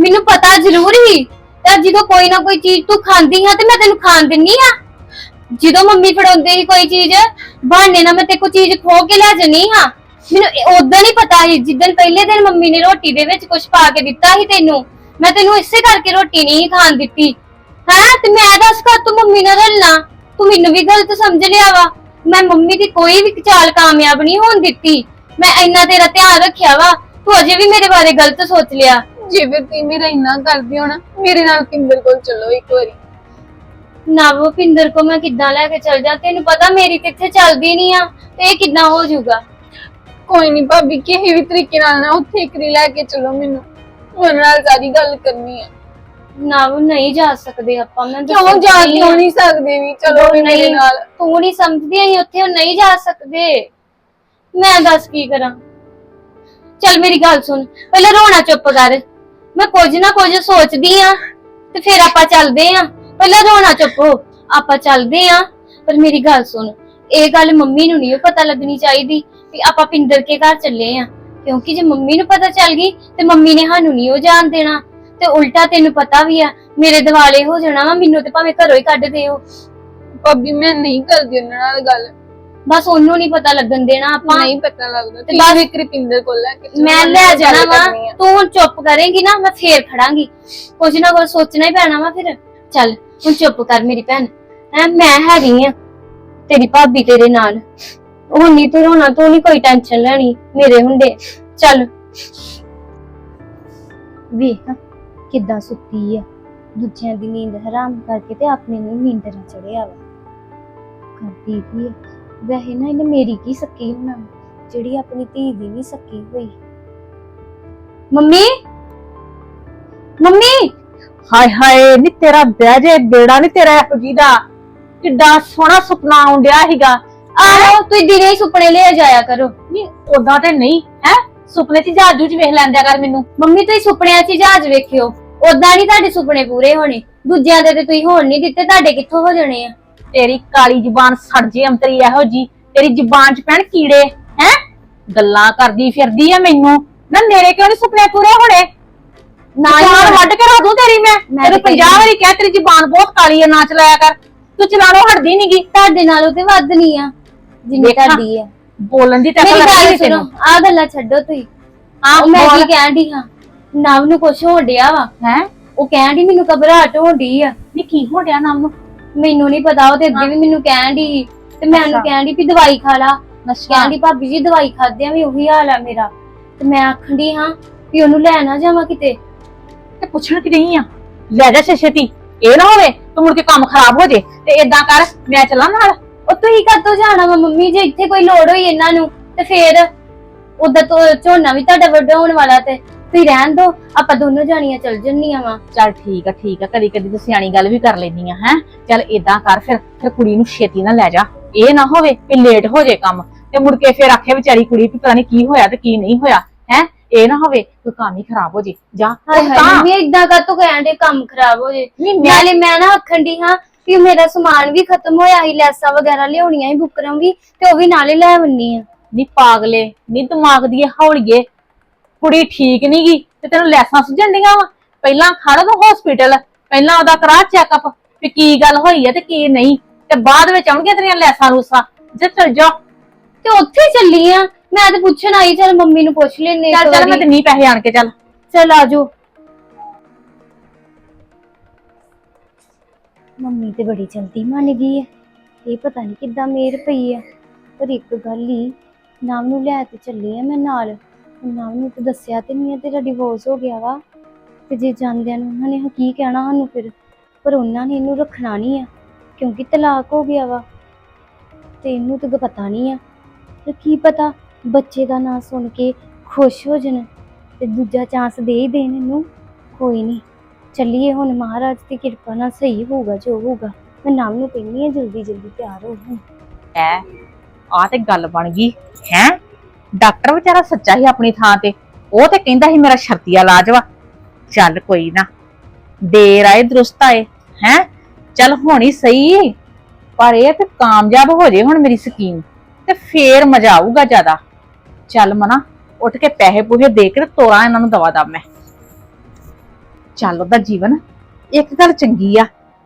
Speaker 6: ਮੈਨੂੰ ਪਤਾ ਜ਼ਰੂਰ ਹੀ ਤੇ ਜਦੋਂ ਕੋਈ ਨਾ ਕੋਈ ਚੀਜ਼ ਤੂੰ ਖਾਂਦੀ ਆ ਤੇ ਮੈਂ ਤੈਨੂੰ ਖਾਣ ਦਿੰਨੀ ਆ। ਜਦੋਂ ਮੰਮੀ ਫੜਾਉਂਦੇ ਸੀ ਕੋਈ ਚੀਜ਼, ਬਹਾਨੇ ਨਾਲ ਮੈਂ ਤੇ ਕੋਈ ਚੀਜ਼ ਖੋ ਕੇ ਲੈ ਜਣੀ ਹਾਂ। ਮੈਨੂੰ ਉਦੋਂ ਨਹੀਂ ਪਤਾ ਸੀ, ਜਿੱਦਣ ਪਹਿਲੇ ਦਿਨ ਮੰਮੀ ਨੇ ਰੋਟੀ ਦੇ ਵਿੱਚ ਕੁਝ ਪਾ ਕੇ ਦਿੱਤਾ ਸੀ ਤੈਨੂੰ, ਮੈਂ ਤੈਨੂੰ ਇਸੇ ਕਰਕੇ ਰੋਟੀ ਨਹੀਂ ਖਾਣ ਦਿੱਤੀ। ਹੈ, ਤੇ ਮੈਂ ਦੱਸ ਕਰ ਤੂੰ ਮੰਮੀ ਨਾਲ ਰਲਣਾ? ਤੂੰ ਮੈਨੂੰ ਵੀ ਗਲਤ ਸਮਝ ਲਿਆ ਵਾ। ਮੈਂ ਮੰਮੀ ਦੀ ਕੋਈ ਵੀ ਚਾਲ ਕਾਮਯਾਬ ਨਹੀਂ ਹੋਣ ਦਿੱਤੀ। ਮੈਂ ਇੰਨਾ ਤੇਰਾ ਧਿਆਨ ਰੱਖਿਆ ਵਾ, ਤੂੰ ਅਜੇ ਵੀ ਮੇਰੇ ਬਾਰੇ ਗਲਤ ਸੋਚ ਲਿਆ।
Speaker 5: ਜੇ ਫਿਰ ਤੁਸੀਂ ਮੇਰਾ ਇੰਨਾ ਕਰਦੇ ਹੋ ਨਾ, ਮੇਰੇ ਨਾਲ ਪਿੰਦਰ ਕੋਲ ਚੱਲੋ ਇੱਕ ਵਾਰੀ।
Speaker 6: ਨਵ ਪਿੰਦਰ ਕੋ ਮੈਂ ਕਿੱਦਾਂ ਲੈ ਕੇ ਚੱਲ ਜਾ? ਤੈਨੂੰ ਪਤਾ ਮੇਰੀ ਤੇ ਇੱਥੇ ਚੱਲਦੀ ਨਹੀਂ ਆ ਤੇ ਇਹ ਕਿੱਦਾਂ ਹੋ ਜਾਊਗਾ?
Speaker 5: ਕੋਈ ਨਹੀਂ ਭਾਬੀ ਕਿਸੇ ਵੀ ਤਰੀਕੇ ਨਾਲ ਨਾ ਉੱਥੇ ਇੱਕ ਲੈ ਕੇ ਚੱਲੋ ਮੈਨੂੰ। ਉਹਨਾਂ ਨਾਲ ਸਾਰੀ ਗੱਲ ਕਰਨੀ ਹੈ
Speaker 6: ਨਾ ਉਹ ਨਹੀਂ ਜਾ ਸਕਦੇ ਆਪਾਂ ਮੈਂ
Speaker 5: ਕਿਉਂ ਜਾ ਕਿਉਂ। ਨਹੀਂ ਸਕਦੇ ਵੀ? ਚਲੋ ਵੀ ਮੇਰੇ
Speaker 6: ਨਹੀਂ,
Speaker 5: ਨਾਲ।
Speaker 6: ਤੂੰ ਨਹੀਂ ਸਮਝਦੀ ਅਸੀਂ ਉੱਥੇ ਨਹੀਂ ਜਾ ਸਕਦੇ। ਮੈਂ ਦੱਸ ਕੀ ਕਰਾਂ? ਚੱਲ ਮੇਰੀ ਗੱਲ ਸੁਣ ਪਹਿਲਾਂ ਰੋਣਾ ਚੁੱਪ ਕਰ। ਮੈਂ ਕੁਝ ਨਾ ਕੁਝ ਸੋਚਦੀ ਆ ਤੇ ਫਿਰ ਆਪਾਂ ਚੱਲਦੇ ਆ ਪਹਿਲਾਂ ਰੋਣਾ ਚੁੱਪ ਹੋ। ਆਪਾਂ ਚੱਲਦੇ ਆ ਪਰ ਮੇਰੀ ਗੱਲ ਸੁਣ ਇਹ ਗੱਲ ਮੰਮੀ ਨੂੰ ਨਹੀਂ ਪਤਾ ਲੱਗਣੀ ਚਾਹੀਦੀ ਵੀ ਆਪਾਂ ਪਿੰਦਰ ਕੇ ਘਰ ਚੱਲੇ ਆ। ਕਿਉਂਕਿ ਜੇ ਮੰਮੀ ਨੂੰ ਪਤਾ ਚੱਲ ਗਈ ਤੇ ਮੰਮੀ ਨੇ ਸਾਨੂੰ ਨਹੀਂ ਉਹ ਜਾਣ ਦੇਣਾ। ਤੇ ਉਲਟਾ ਤੈਨੂੰ ਪਤਾ ਵੀ ਆ ਮੇਰੇ ਦਿਵਾਲੇ ਹੋ ਜਾਣਾ ਵਾ ਮੈਨੂੰ ਤੇ ਭਾਵੇਂ ਘਰੋਂ ਹੀ ਕੱਢ ਦਿਓ।
Speaker 5: ਭਾਬੀ ਮੈਂ ਨਹੀਂ ਕਰਦੀ ਉਹਨਾਂ ਨਾਲ ਗੱਲ।
Speaker 6: ਬਸ ਉਹਨੂੰ ਨਹੀਂ ਪਤਾ ਲੱਗਣ ਦੇਣਾ ਆਪਾਂ।
Speaker 5: ਨਹੀਂ ਪਤਾ ਲੱਗਦਾ।
Speaker 6: ਤੇ
Speaker 5: ਤੇ
Speaker 6: ਬਸ
Speaker 5: ਇੱਕ ਰਪਿੰਦਰ ਕੋਲ ਲੈ ਕੇ ਚਲੋ,
Speaker 6: ਮੈਂ ਲੈ ਜਾਣਾ
Speaker 5: ਗੱਲ
Speaker 6: ਵਾ
Speaker 5: ਕਰਨੀ ਆ।
Speaker 6: ਤੂੰ ਹੁਣ ਚੁੱਪ ਕਰੇਂਗੀ ਨਾ ਮੈਂ ਫੇਰ ਖੜਾਂਗੀ। ਕੁਝ ਨਾ ਕੁਝ ਸੋਚਣਾ ਹੀ ਪੈਣਾ ਵਾ ਫਿਰ। ਚੱਲ, ਹੁਣ ਚੁੱਪ ਕਰ ਮੇਰੀ ਭੈਣ। ਹੈ, ਮੈਂ ਹੈਗੀ ਆ, ਤੇਰੀ ਭਾਬੀ ਤੇਰੇ ਨਾਲ। ਹੁਣ ਨਹੀਂ ਤੂੰ ਰੋਣਾ ਤੂੰ ਨਹੀਂ ਕੋਈ ਟੈਨਸ਼ਨ ਲੈਣੀ, ਮੇਰੇ ਹੁੰਦੇ। ਚੱਲ। ਵੇਖ, ਕਿੱਦਾਂ ਸੁੱਤੀ ਆ। ਦੂਜਿਆਂ ਦੀ ਨੀਂਦ ਹਰਾਮ ਕਰਕੇ ਤੇ ਆਪਣੇ ਨੂੰ ਨੀਂਦ ਨਾ ਚੜਿਆ ਵਾ। ਕਰਦੀ ਕੀ ਆ। ਵੈਸੇ ਨਾ ਇਹਨੇ ਮੇਰੀ ਕੀ ਸੱਕੀ ਹੋਣਾ ਜਿਹੜੀ ਆਪਣੀ ਧੀ ਦੀ ਨਹੀਂ ਸੱਕੀ ਹੋਈ। ਮੰਮੀ! ਮੰਮੀ!
Speaker 4: ਹਾਏ ਹਾਏ ਨੀ ਤੇਰਾ ਬਹਿ ਜੇ ਬੇੜਾ ਨੀ ਤੇਰਾ ਇਹੋ ਜੀ ਦਾ। ਕਿੱਡਾ ਸੋਹਣਾ ਸੁਪਨਾ ਆਉਂਦਿਆ ਸੀਗਾ।
Speaker 6: ਆਹੋ ਤੁਸੀਂ ਦਿਨੇ ਹੀ ਸੁਪਨੇ ਲੈ ਜਾਇਆ ਕਰੋ।
Speaker 4: ਨਹੀਂ ਉਦਾਂ ਤੇ ਨਹੀਂ ਹੈ? ਸੁਪਨੇ ਚ ਜਾਜੂ ਚ ਵੇਖ ਲੈਂਦਿਆ ਕਰ ਮੈਨੂੰ।
Speaker 6: ਮੰਮੀ ਤੁਸੀਂ ਸੁਪਨਿਆਂ 'ਚ ਜਹਾਜ਼ ਵੇਖਿਓ। ਉਦਾਂ ਨਹੀਂ ਤੁਹਾਡੇ ਸੁਪਨੇ ਪੂਰੇ ਹੋਣੇ। ਦੂਜਿਆਂ ਦੇ ਤੇ ਤੁਸੀਂ ਹੋਣ ਨਹੀਂ ਦਿੱਤੇ ਤੁਹਾਡੇ ਕਿੱਥੋਂ ਹੋ ਜਾਣੇ ਆ?
Speaker 4: ਤੇਰੀ ਕਾਲੀ ਜ਼ੁਬਾਨ ਸੜ ਜੇ ਅੰਤਰੀ ਇਹੋ ਜੀ ਤੇਰੀ ਜ਼ੁਬਾਨ ਚ ਪੈਣ ਕੀੜੇ ਹੈ? ਗੱਲਾਂ ਕਰਦੀ ਫਿਰਦੀ ਆ ਮੈਨੂੰ। ਨਾ ਮੇਰੇ ਕਿਉਂ ਨਹੀਂ ਸੁਪਨੇ ਪੂਰੇ ਹੋਣੇ?
Speaker 6: ਨਾ ਹੀ ਹੋਣੇ।
Speaker 4: ਵੱਢ ਕੇ ਤੇਰੀ ਮੈਂ ਤੈਨੂੰ
Speaker 6: ਤੇ ਕਹਿੰਦੀ
Speaker 4: 50 ਵਾਰੀ ਕਹਿ ਤੇਰੀ ਜ਼ੁਬਾਨ ਬਹੁਤ ਕਾਲੀ ਆ ਨਾ ਚਲਾਇਆ ਕਰ। ਤੂੰ ਚਲਾਣੋਂ ਹਟਦੀ ਨਹੀਂਗੀ
Speaker 6: ਤੁਹਾਡੇ ਨਾਲੋਂ ਤੇ ਵੱਧ ਨਹੀਂ ਆ ਜਿੰਨੀ। ਤੁਹਾਡੀ ਆ।
Speaker 4: ਬੋਲਣ ਦੀ ਤੱਕ
Speaker 6: ਮੇਰੀ ਗੱਲ
Speaker 4: ਲੱਗੀ
Speaker 6: ਸੁਣੋ
Speaker 4: ਤੈਨੂੰ।
Speaker 6: ਆ ਗੱਲਾਂ ਛੱਡੋ ਤੁਸੀਂ।
Speaker 4: ਹਾਂ
Speaker 6: ਉਹ ਮੈਂ। ਕੀ ਕਹਿਣ ਡਈ ਹਾਂ? ਨਵ ਨੂੰ ਕੁਛ ਹੋਣ ਡਿਆ ਵਾ।
Speaker 4: ਹੈ?
Speaker 6: ਉਹ ਕਹਿਣ ਡਈ ਮੈਨੂੰ ਘਬਰਾਹਟ ਹੋਣ ਡਈ ਆ।
Speaker 4: ਨੀ ਕੀ ਹੋ ਗਿਆ ਨਾਮ ਨੂੰ?
Speaker 6: ਮੈਨੂੰ ਨਹੀਂ ਪਤਾ ਉਹ ਤੇ ਅੱਗੇ ਵੀ ਮੈਨੂੰ ਕਹਿਣ ਡਈ ਸੀ। ਤੇ ਮੈਂ ਉਹਨੂੰ
Speaker 4: ਅੱਛਾ।
Speaker 6: ਕਹਿਣ ਡਈ ਵੀ ਦਵਾਈ ਖਾ ਲਾ।
Speaker 4: ਨਸ਼ਾ
Speaker 6: ਕਹਿਣ ਡਈ ਭਾਬੀ ਜੀ ਦਵਾਈ ਖਾਦਿਆਂ ਵੀ ਉਹੀ ਹਾਲ ਆ ਮੇਰਾ। ਤੇ ਮੈਂ ਆਖਣ ਡਈ ਹਾਂ ਵੀ ਉਹਨੂੰ ਲੈ ਨਾ ਜਾਵਾਂ ਕਿਤੇ।
Speaker 4: ਤੇ ਪੁੱਛਣ ਕਿ ਨਹੀਂ ਆ? ਲੈ ਜਾ ਛੇ ਛੇਤੀ। ਇਹ ਨਾ ਹੋਵੇ ਤੂੰ ਮੁੜ ਕੇ ਕੰਮ ਖਰਾਬ ਹੋ ਜੇ ਤੇ ਏਦਾਂ ਕਰ ਮੈਂ ਚੱਲਾਂ ਨਾਲ।
Speaker 6: ਉਹ ਤੁਸੀਂ ਕਦੋਂ ਜਾਣਾ ਵਾ ਮੰਮੀ ਜੇ ਇੱਥੇ ਕੋਈ ਲੋੜ ਹੋਈ ਇਹਨਾਂ ਨੂੰ ਤੇ ਫੇਰ ਉਧਰ ਤੋਂ ਝੋਨਾ ਵੀ ਤੁਹਾਡਾ ਵੱਡਾ ਹੋਣ ਵਾਲਾ ਤੇ ਤੁਸੀਂ ਰਹਿਣ ਦੋ ਆਪਾਂ ਦੋਨੋਂ ਜਾਣੀਆਂ ਚੱਲ ਜੰਨੀਆਂ ਵਾ।
Speaker 4: ਚੱਲ ਠੀਕ ਆ ਠੀਕ ਆ ਕਦੀ ਕਦੀ ਤੂੰ ਸਿਆਣੀ ਗੱਲ ਵੀ ਕਰ ਲੈਨੀ ਆ ਹੈ। ਚੱਲ ਏਦਾਂ ਕਰ ਫਿਰ ਫਿਰ ਕੁੜੀ ਨੂੰ ਛੇਤੀ ਨਾ ਲੈ ਜਾ। ਇਹ ਨਾ ਹੋਵੇ ਕਿ ਲੇਟ ਹੋ ਜੇ ਕੰਮ ਤੇ ਮੁੜ ਕੇ ਫਿਰ ਆਖੇ ਵਿਚਾਰੀ ਕੁੜੀ ਵੀ ਪਤਾ ਨਹੀਂ ਕੀ ਹੋਇਆ ਤੇ ਕੀ ਨਹੀਂ ਹੋਇਆ ਹੈ। ਇਹ ਨਾ ਹੋਵੇ ਕੋਈ ਕੰਮ ਹੀ ਖਰਾਬ ਹੋ ਜੇ। ਜਾ
Speaker 6: ਹਾਏ ਹਾਏ
Speaker 4: ਤਾਂ
Speaker 6: ਮੰਮੀ ਇਦਾਂ ਕਾਤੋਂ ਕਹਿਣ ਦੇ ਕੰਮ ਖਰਾਬ ਹੋ ਜੇ?
Speaker 4: ਨਹੀਂ ਮੈਂ
Speaker 6: ਨਾਲੇ ਮੈਂ ਨਾ ਆਖਣ ਦੀ ਹਾਂ ਕਿ ਮੇਰਾ ਸਮਾਨ ਵੀ ਖਤਮ ਹੋਇਆ ਸੀ ਲੈਸਾਂ ਵਗੈਰਾ ਲਿਆਉਣੀਆਂ ਸੀ ਬੁਕਰਮ ਵੀ ਤੇ ਉਹ ਵੀ ਨਾਲੇ ਲੈ ਆਉਣੀ ਆ।
Speaker 4: ਨੀ ਪਾਗਲੇ ਨੀ ਦਿਮਾਗ ਦੀ ਹੌਲੀਏ ਕੁੜੀ ਠੀਕ ਨੀ ਗੀ ਤੇ ਤੈਨੂੰ ਲੈਸਾਂ ਸੁਝਣ ਡੀਆਂ ਵਾ? ਪਹਿਲਾਂ ਖੜ ਤੂੰ ਹਸਪੀਟਲ ਪਹਿਲਾਂ ਉਹਦਾ ਕਰਾ ਚੈੱਕਅਪ ਵੀ ਕੀ ਗੱਲ ਹੋਈ ਹੈ ਤੇ ਕੀ ਨਹੀਂ। ਤੇ ਬਾਅਦ ਵਿੱਚ ਆਉਣਗੀਆਂ ਤੇਰੀਆਂ ਲੈਸਾਂ ਰੂਸਾਂ ਜੇ ਚਲ ਜਾ
Speaker 6: ਤੇ ਉੱਥੇ ਚੱਲੀ ਆ। ਮੈਂ ਤੇ ਪੁੱਛਣ ਆਈ ਚਲ ਮੰਮੀ ਨੂੰ ਪੁੱਛ ਲੈਨੇ
Speaker 4: ਚੱਲ ਚੱਲ ਮੈਂ ਤੇ ਨਹੀਂ ਪੈਸੇ ਆਣ ਕੇ ਚੱਲ।
Speaker 6: ਚਲ ਆਜੋ ਮੰਮੀ ਤੇ ਬੜੀ ਜਲਦੀ ਮੰਨ ਗਈ ਹੈ। ਇਹ ਪਤਾ ਨਹੀਂ ਕਿੱਦਾਂ ਮੇਰ ਪਈ ਆ ਪਰ ਇੱਕ ਗੱਲ ਹੀ ਨਵ ਨੂੰ ਲੈ ਤੇ ਚੱਲੀ ਆ ਮੈਂ ਨਾਲ। ਨਵ ਨੂੰ ਤੇ ਦੱਸਿਆ ਤੇ ਨਹੀਂ ਆ ਤੇਰਾ ਡਿਵੋਰਸ ਹੋ ਗਿਆ ਵਾ। ਤੇ ਜੇ ਜਾਂਦਿਆਂ ਨੂੰ ਉਹਨਾਂ ਨੇ ਕੀ ਕਹਿਣਾ ਸਾਨੂੰ ਫਿਰ? ਪਰ ਉਹਨਾਂ ਨੇ ਇਹਨੂੰ ਰੱਖਣਾ ਨਹੀਂ ਆ ਕਿਉਂਕਿ ਤਲਾਕ ਹੋ ਗਿਆ ਵਾ। ਤੇ ਇਹਨੂੰ ਤਾਂ ਪਤਾ ਨਹੀਂ ਆ ਤੇ ਕੀ ਪਤਾ? ਬੱਚੇ ਦਾ ਨਾਂ ਸੁਣ ਕੇ ਖੁਸ਼ ਹੋ ਜਾਣ ਤੇ ਦੂਜਾ ਚਾਂਸ ਦੇ ਹੀ ਦੇਣ ਇਹਨੂੰ। ਕੋਈ ਨਹੀਂ, ਚੱਲੀਏ ਹੁਣ ਮਹਾਰਾਜ ਦੀ ਕਿਰਪਾ ਨਾਲ ਸਹੀ ਹੋਊਗਾ, ਜੋ ਹੋਊਗਾ। ਮੈਂ ਨਾਮ ਨੂੰ ਕਹਿੰਦੀ ਆ ਜਲਦੀ ਜਲਦੀ ਤਿਆਰ ਹੋ ਹੁਣ
Speaker 4: ਹੈ ਆ ਤੇ ਗੱਲ ਬਣ ਗਈ, ਹੈ? ਡਾਕਟਰ ਵਿਚਾਰਾ ਸੱਚਾ ਹੀ ਆਪਣੀ ਥਾਂ ਤੇ, ਉਹ ਤੇ ਕਹਿੰਦਾ ਸੀ ਮੇਰਾ ਸ਼ਰਤੀਆ ਇਲਾਜ ਵਾ। ਚੱਲ ਕੋਈ ਨਾ, ਦੇਰ ਆਏ, ਦਰੁਸਤ ਆਏ, ਹੈ? ਚੱਲ ਹੋਣੀ ਸਹੀ, ਪਰ ਇਹ ਤੇ ਕਾਮਯਾਬ ਹੋ ਜੇ ਹੁਣ ਮੇਰੀ ਸਕੀਮ, ਤੇ ਫੇਰ ਮਜ਼ਾ ਆਊਗਾ ਜ਼ਿਆਦਾ। ਚੱਲ ਮਨਾ, ਉੱਠ ਕੇ ਪੈਸੇ ਪੂਹੇ ਦੇ ਕੇ ਤੇ ਤੋਰਾਂ ਇਹਨਾਂ ਨੂੰ ਦਵਾ ਦਾ ਮੈਂ। ਚੱਲ ਉਹਦਾ ਜੀਵਨ, ਇੱਕ ਗੱਲ ਚੰਗੀ ਆ,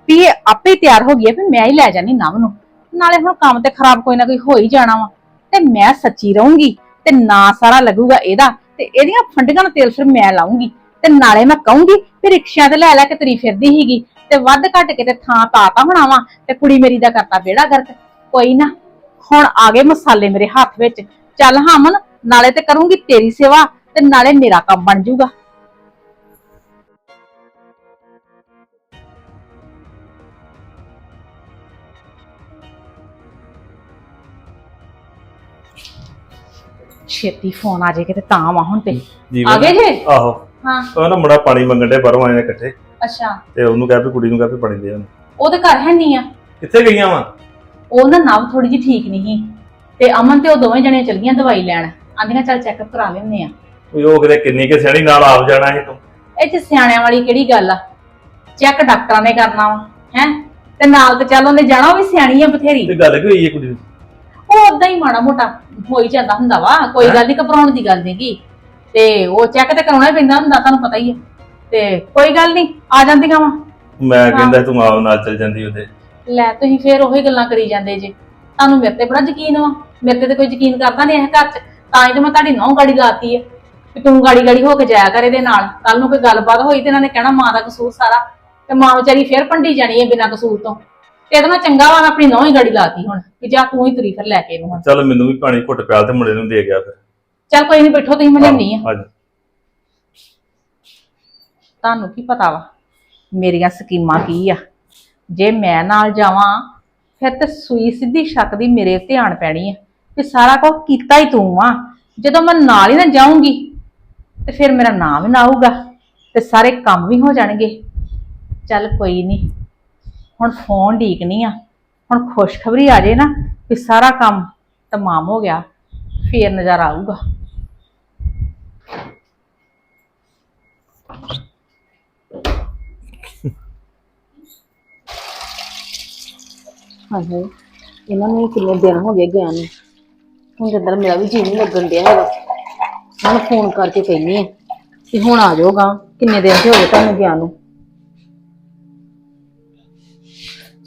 Speaker 4: ਵੀ ਇਹ ਆਪੇ ਤਿਆਰ ਹੋ ਗਈ ਆ ਵੀ ਮੈਂ ਹੀ ਲੈ ਜਾਨੀ ਨਵ ਨੂੰ। ਨਾਲੇ ਹੁਣ ਕੰਮ ਤੇ ਖਰਾਬ ਕੋਈ ਨਾ ਕੋਈ ਹੋ ਹੀ ਜਾਣਾ ਵਾ, ਤੇ ਮੈਂ ਸੱਚੀ ਰਹੂੰਗੀ, ਤੇ ਨਾ ਸਾਰਾ ਲੱਗੂਗਾ ਇਹਦਾ, ਤੇ ਇਹਦੀਆਂ ਫੰਡੀਆਂ ਨੂੰ ਤੇਲ ਫਿਰ ਮੈਂ ਲਾਉਂਗੀ ਤੇ ਨਾਲੇ ਮੈਂ ਕਹੂੰਗੀ ਵੀ ਰਿਕਸ਼ਿਆਂ ਤੇ ਲੈ ਲੈ ਕੇ ਤਰੀ ਫਿਰਦੀ ਸੀਗੀ, ਤੇ ਵੱਧ ਘੱਟ ਕੇ ਤੇ ਥਾਂ ਪਾਤਾ ਹੋਣਾ ਵਾ, ਤੇ ਕੁੜੀ ਮੇਰੀ ਦਾ ਕਰਤਾ ਬੇੜਾ ਗਰਕ। ਕੋਈ ਨਾ, ਹੁਣ ਆ ਗਏ ਮਸਾਲੇ ਮੇਰੇ ਹੱਥ ਵਿੱਚ। ਚੱਲ ਹਾਮਨ ਨਾਲੇ ਤੇ ਕਰੂੰਗੀ ਤੇਰੀ ਸੇਵਾ ਤੇ ਨਾਲੇ ਮੇਰਾ ਕੰਮ ਬਣ ਜਾਊਗਾ। ਛੇਤੀ ਫੋਨ ਆ ਜੇ ਕਿਤੇ ਤਾਂ ਵਾ ਹੁਣ ਤੇ।
Speaker 7: ਜੀਵਨ
Speaker 4: ਆ ਗਏ ਜੇ?
Speaker 7: ਆਹੋ।
Speaker 4: ਹਾਂ।
Speaker 7: ਉਹ ਨਾ ਮੁੰਡਾ ਪਾਣੀ ਮੰਗਣ ਦੇ ਬਾਹਰੋਂ ਆਏ ਨੇ ਇਕੱਠੇ।
Speaker 4: ਅੱਛਾ।
Speaker 7: ਤੇ ਉਹਨੂੰ ਕਹਿ ਵੀ ਕੁੜੀ ਨੂੰ ਕਹਿ ਵੀ ਪਾਣੀ ਦੇ ਉਹਨੂੰ।
Speaker 4: ਉਹਦੇ ਘਰ ਹੈ ਨਹੀਂ ਆ।
Speaker 7: ਕਿੱਥੇ ਗਈਆਂ ਵਾ?
Speaker 4: ਉਹ ਨਾ ਨਵ ਥੋੜੀ ਜਿਹੀ ਠੀਕ ਨਹੀਂ ਸੀ। ਤੇ ਅਮਨ ਤੇ ਉਹ ਦੋਵੇਂ ਜਣੀਆਂ ਚਲ ਗਈਆਂ ਦਵਾਈ ਲੈਣ। ਆਂਦੀਆਂ ਚੱਲ ਚੈੱਕਅਪ ਕਰਾ ਲੈਂਦੇ ਆ।
Speaker 7: ਵੀ ਉਹ ਕਿਤੇ ਕਿੰਨੀ ਕਿ ਸਿਆਣੀ ਨਾਲ ਆਪ ਜਾਣਾ ਸੀ ਤੂੰ।
Speaker 4: ਇਹ ਚ ਸਿਆਣਿਆਂ ਵਾਲੀ ਕਿਹੜੀ ਗੱਲ ਆ? ਚੈੱਕ ਡਾਕਟਰਾਂ ਨੇ ਕਰਨਾ ਵਾ ਹੈ? ਤੇ ਨਾਲ ਤੇ ਚੱਲ ਉਹਨੇ ਜਾਣਾ ਉਹ ਵੀ ਸਿਆਣੀ ਆ ਬਥੇਰੀ।
Speaker 7: ਤੇ ਗੱਲ ਕੀ ਹੋਈ ਹੈ ਕੁੜੀ ਨੂੰ
Speaker 4: ਉਹ ਉਦਾਂ ਹੀ ਮਾੜਾ ਮੋਟਾ ਹੋ ਹੀ ਜਾਂਦਾ ਹੁੰਦਾ ਵਾ ਕੋਈ ਗੱਲ ਨਹੀਂ ਘਬਰਾਉਣ ਦੀ ਗੱਲ ਨਹੀਂਗੀ ਤੇ ਉਹ ਚੈੱਕ ਤੇ ਕਰਾਉਣਾ ਹੀ ਪੈਂਦਾ ਹੁੰਦਾ ਤੁਹਾਨੂੰ ਪਤਾ ਹੀ ਹੈ ਤੇ ਕੋਈ ਗੱਲ ਨਹੀਂ ਆ ਜਾਂਦੀਆਂ ਵਾ।
Speaker 7: ਮੈਂ ਕਹਿੰਦਾ ਤੂੰ ਆਪ ਨਾਲ ਚੱਲ ਜਾਂਦੀ ਉਹਦੇ।
Speaker 4: ਲੈ ਤੁਸੀਂ ਫੇਰ ਉਹੀ ਗੱਲਾਂ ਕਰੀ ਜਾਂਦੇ ਜੇ। ਤੁਹਾਨੂੰ ਮੇਰੇ ਤੇ ਬੜਾ ਯਕੀਨ ਵਾ। ਮੇਰੇ ਤੇ ਤਾਂ ਕੋਈ ਯਕੀਨ ਕਰਦਾ ਨਹੀਂ ਇਹ ਘਰ 'ਚ। ਤਾਂ ਹੀ ਤਾਂ ਮੈਂ ਤੁਹਾਡੀ ਨੌ ਗਾੜੀ ਲਾਤੀ ਹੈ ਕਿ ਤੂੰ ਗਾੜੀ ਗਾੜੀ ਹੋ ਕੇ ਜਾਇਆ ਕਰ ਇਹਦੇ ਨਾਲ। ਕੱਲ ਨੂੰ ਕੋਈ ਗੱਲਬਾਤ ਹੋਈ ਤੇ ਇਹਨਾਂ ਨੇ ਕਹਿਣਾ ਮਾਂ ਦਾ ਕਸੂਰ ਸਾਰਾ ਤੇ ਮਾਂ ਵਿਚਾਰੀ ਫੇਰ ਭੰਡੀ ਜਾਣੀ ਹੈ ਬਿਨਾਂ ਕਸੂਰ ਤੋਂ। ਤੇ ਇਹਦੇ ਨਾਲ ਚੰਗਾ ਵਾ ਮੈਂ ਆਪਣੀ ਨੌ ਹੀ ਗਾੜੀ ਲਾਤੀ ਹੁਣ ਕਿ ਜਾ ਤੂੰ ਹੀ ਤੁਰੀ ਫਿਰ ਲੈ ਕੇ ਇਹਨੂੰ ਹੁਣ।
Speaker 7: ਚੱਲ ਮੈਨੂੰ ਵੀ ਪਾਣੀ ਘੁੱਟ ਪਿਆਲ ਤੇ ਮੁੰਡੇ ਨੂੰ ਦੇ ਗਿਆ ਫਿਰ।
Speaker 4: ਚੱਲ ਕੋਈ ਨਹੀਂ ਬੈਠੋ ਤੁਸੀਂ ਮੈਂ ਲਿਆਉਂਦੀ ਆ।
Speaker 7: ਆ ਜਾ।
Speaker 4: ਤੁਹਾਨੂੰ ਕੀ ਪਤਾ ਵਾ ਮੇਰੀਆਂ ਸਕੀਮਾਂ ਕੀ ਆ। ਜੇ ਮੈਂ ਨਾਲ ਜਾਵਾਂ ਫਿਰ ਤੇ ਸੂਈ ਸਿੱਧੀ ਸ਼ੱਕ ਦੀ ਮੇਰੇ ਧਿਆਨ ਪੈਣੀ ਆ। ਕਿ ਸਾਰਾ ਕੁਝ ਕੀਤਾ ਹੀ ਤੂੰ ਆ। ਜਦੋਂ ਮੈਂ ਨਾਲ ਹੀ ਨਾ ਜਾਊਂਗੀ, ਤੇ ਫਿਰ ਮੇਰਾ ਨਾਮ ਵੀ ਨਾ ਆਊਗਾ, ਤੇ ਸਾਰੇ ਕੰਮ ਵੀ ਹੋ ਜਾਣਗੇ। ਚੱਲ ਕੋਈ ਨਹੀਂ ਹੁਣ ਫੋਨ ਢੀਕਨੀ ਆ। ਹੁਣ ਖੁਸ਼ਖਬਰੀ ਆ ਜੇ ਨਾ, ਵੀ ਸਾਰਾ ਕੰਮ ਤਮਾਮ ਹੋ ਗਿਆ, ਫੇਰ ਨਜ਼ਾਰਾ ਆਊਗਾ।
Speaker 3: ਹਾਏ, ਇਹਨਾਂ ਨੂੰ ਕਿੰਨੇ ਦਿਨ ਹੋ ਗਏ ਗਿਆ ਨੂੰ। ਹੁਣ ਜਿੱਦਾਂ ਮੇਰਾ ਵੀ ਜੀ ਨਹੀਂ ਲੱਗਣ ਡਿਆ ਹੈਗਾ ਮੈਂ ਫੋਨ ਕਰਕੇ ਕਹਿੰਨੀ ਆ ਕਿ ਹੁਣ ਆ ਜਾਓਗਾ ਕਿੰਨੇ ਦਿਨ ਤੇ ਹੋ ਗਏ ਤੁਹਾਨੂੰ ਗਿਆ ਨੂੰ।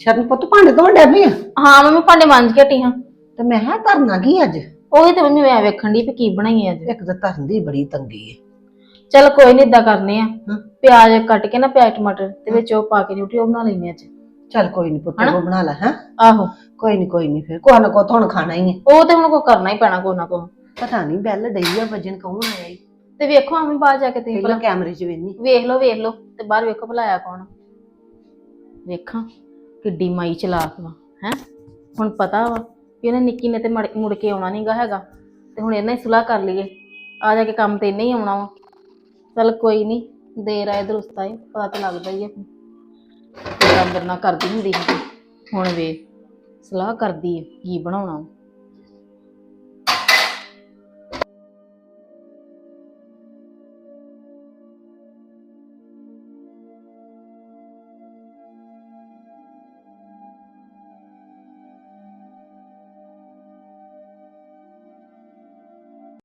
Speaker 8: ਸ਼ਰਨ ਪੁੱਤ ਭਾਂਡੇ ਧੋਣ ਡੈ ਪਈ ਆ?
Speaker 3: ਹਾਂ ਮੰਮੀ ਭਾਂਡੇ ਮਾਂਜ ਕੇ ਹਟੀ ਹਾਂ।
Speaker 8: ਤੇ ਮੈਂ ਕਿਹਾ ਕਰਨਾ ਕੀ ਅੱਜ?
Speaker 3: ਉਹੀ ਤੇ ਮੰਮੀ ਮੈਂ ਵੇਖਣ ਦੀ ਵੀ ਕੀ ਬਣਾਈ ਹੈ ਅੱਜ।
Speaker 8: ਇੱਕ ਤਾਂ ਧਰਨ ਦੀ ਬੜੀ ਤੰਗੀ ਹੈ
Speaker 3: ਚਲ ਕੋਈ ਨਹੀਂ ਇਦਾਂ ਕਰਨੇ ਆ।
Speaker 8: ਹਾਂ।
Speaker 3: ਪਿਆਜ਼ ਕੱਟ ਕੇ ਨਾ ਪਿਆਜ਼ ਟਮਾਟਰ ਤੇ ਵਿੱਚ ਉਹ ਪਾ ਕੇ ਰੋਟੀ ਉਹ ਬਣਾ ਲੈਣੇ ਅੱਜ।
Speaker 8: ਚੱਲ ਕੋਈ ਨਹੀਂ ਪੁੱਤ? ਉਹ ਬਣਾ ਲੈ ਹੈ?
Speaker 3: ਆਹੋ।
Speaker 8: ਕੋਈ ਨਹੀਂ ਕੋਈ ਨਹੀਂ ਫਿਰ ਕੋਹ ਨਾ ਕੋ ਹੁਣ ਖਾਣਾ ਹੀ ਹੈ
Speaker 3: ਉਹ ਤੇ ਹੁਣ ਕੋ ਕਰਨਾ ਹੀ ਪੈਣਾ ਕੋ ਨਾ ਕੋ
Speaker 8: ਪਤਾ ਨਹੀਂ ਬੈਲ ਡਈ ਆ ਵਜਨ ਕੌਣ ਆਇਆ ਈ?
Speaker 3: ਤੇ ਵੇਖੋ ਆਵੇਂ ਬਾਹਰ ਜਾ ਕੇ ਤੁਸੀਂ
Speaker 8: ਪਹਿਲਾਂ
Speaker 3: ਭਲਾ।
Speaker 8: ਕੈਮਰੇ 'ਚ ਵੇਖਨੀ।
Speaker 3: ਵੇਖ ਲਓ ਵੇਖ ਲਓ ਤੇ ਬਾਹਰ ਵੇਖੋ ਭਲਾਇਆ ਕੌਣ। ਵੇਖਾਂ ਕਿੱਡੀ ਮਾਈ ਚਲਾਕ ਵਾ ਹੈ? ਹੁਣ ਪਤਾ ਵਾ ਕਿ ਇਹਨੇ ਨਿੱਕੀ ਨੇ ਤੇ ਮੜ- ਮੁੜ ਕੇ ਆਉਣਾ ਨਹੀਂਗਾ ਹੈਗਾ। ਤੇ ਹੁਣ ਇਹਨਾਂ ਹੀ ਸੁਲਾਹ ਕਰ ਲਈਏ। ਆ ਜਾ ਕੇ ਕੰਮ ਤੇ ਇਹਨੇ ਹੀ ਆਉਣਾ ਵਾ। ਚਲ ਕੋਈ ਨਹੀਂ ਦੇਰ ਆਏ ਦਰੁਸਤ ਆਏ ਪਤਾ ਤਾਂ ਲੱਗਦਾ ਹੀ ਆ। ਕੰਮ ਕਰਨਾ ਕਰਦੀ ਹੁੰਦੀ ਸੀ। ਹੁਣ ਵੇ ਸਲਾਹ ਕਰਦੀ ਹੈ ਕੀ ਬਣਾਉਣਾ।